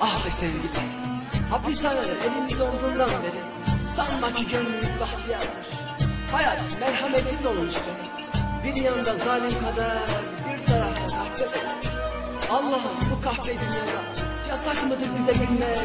Ah be sevgilim. Hapishaneler elimizde olduğundan beri sanma ki gönlümüz bahtiyardır. Hayat merhametsiz olmuş be. Bir yanda zalim kader, bir tarafta kahpe. Allah'ım bu kahpe dünyada yasak mıdır bize gülmek?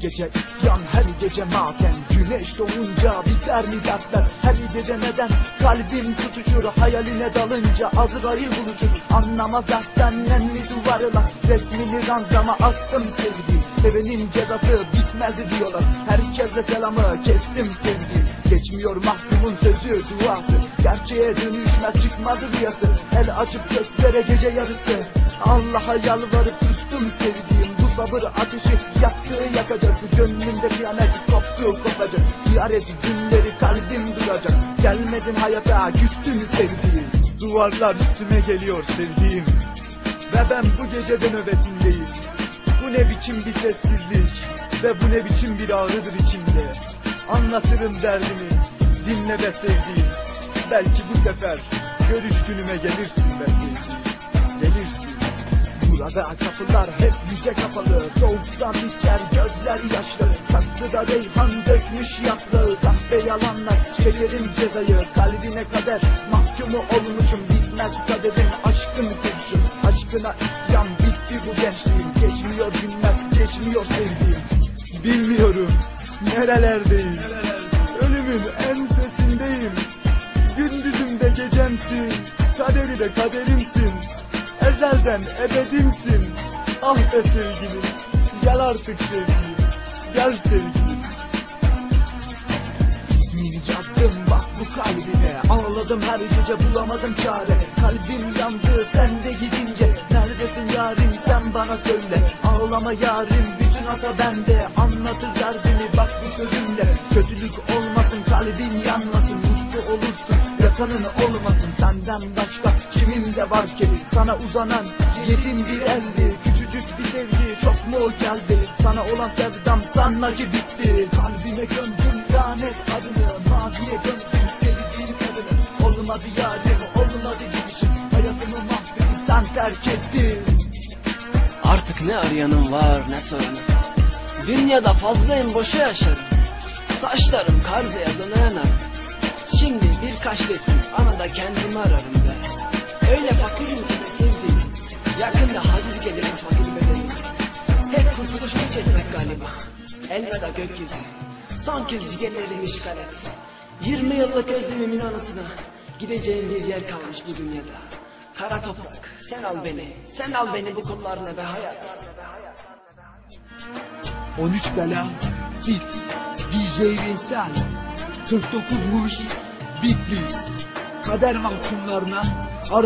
Gece. İsyan, her gece matem. Güneş doğunca biter mi dertler? Her gece neden kalbim tutuşur Hayaline dalınca Azrail buluşur. Anlamaz dertten nemli duvarlar. Resmini ranzama astım sevdiğim. Sevenin cezası bitmez diyorlar. Herkese selamı kestim sevdiğim Geçmiyor mahkumun sözü duası. Gerçeğe dönüşmez çıkmadı rüyası. El açıp göklere gece yarısı. Allah'a yalvarıp sustum sevdiğim. Bu sabır ateşi yaktığı yakacak. Gönlümde kıyamet koptu kopacak Ziyaret günleri kalbim duracak Gelmedin hayata küstüm sevdiğim. Duvarlar üstüme geliyor sevdiğim. Ve ben bu gecede nöbetindeyim Bu ne biçim bir sessizlik Ve bu ne biçim bir ağrıdır içimde. Anlatırım derdimi Dinle be sevdiğim. Belki bu sefer Görüş günüme gelirsin be sevdiğim. Gelirsin. Burada kapılar hep yüze kapalı. Soğuktan biter gözler yaşlı Saksıda reyhan dökmüş yaprağı. Kahve yalanlar çekerim cezayı. Kalbine kader mahkumu olmuşum. Bitmez kaderin aşkın kurşun. Aşkına isyan bitti bu gençliğim. Geçmiyor günler geçmiyor sevdiğim Bilmiyorum nerelerdeyim? Ölümün en sesindeyim. Gündüzüm de gecemsin Kaderi de kaderimsin. Ezelden ebedimsin. Ah be sevgilim Gel artık sevgilim Gel sevgilim İsmini yazdım bak bu kalbime. Ağladım her gece bulamadım çare. Kalbim yandı sen de gidince. Neredesin yarim sen bana söyle. Ağlama yarim bütün hata bende. Anlatır derdini bak bu sözümle. Kötülük olmasın kalbin yanmasın yakanın olmasın Senden başka kimin de var ki? Sana uzanan yetim bir eldi Küçücük bir sevgi. Çok mu geldi? Sana olan sevdam sanma ki bitti. Kalbime gömdüm lanet adını Maziye döndüm sevdiğim kadını Olmadı yarim olmadı gidişim. Hayatımı mahvedip sen terk ettin. Artık ne arayanım var ne soranım. Dünyada fazlayım boşa yaşarım. Saçlarım kar beyaz ona yanar. Şimdi birkaç resim anada kendimi ararım be. Öyle fakirim ki sevdiğim. Yakında haciz gelir fakir bedenim. Tek kurtuluş güç etmek galiba. Elveda gökyüzü. Son kez ciğerlerimi işgal et. 20 yıllık özlemimin anısına gideceğim bir yer kalmış bu dünyada. Kara toprak sen al beni. Sen al beni bu kullarına be hayat. 13 bela Fit DJ Veysel 49 muş Bitlis. Kader mahkumlarına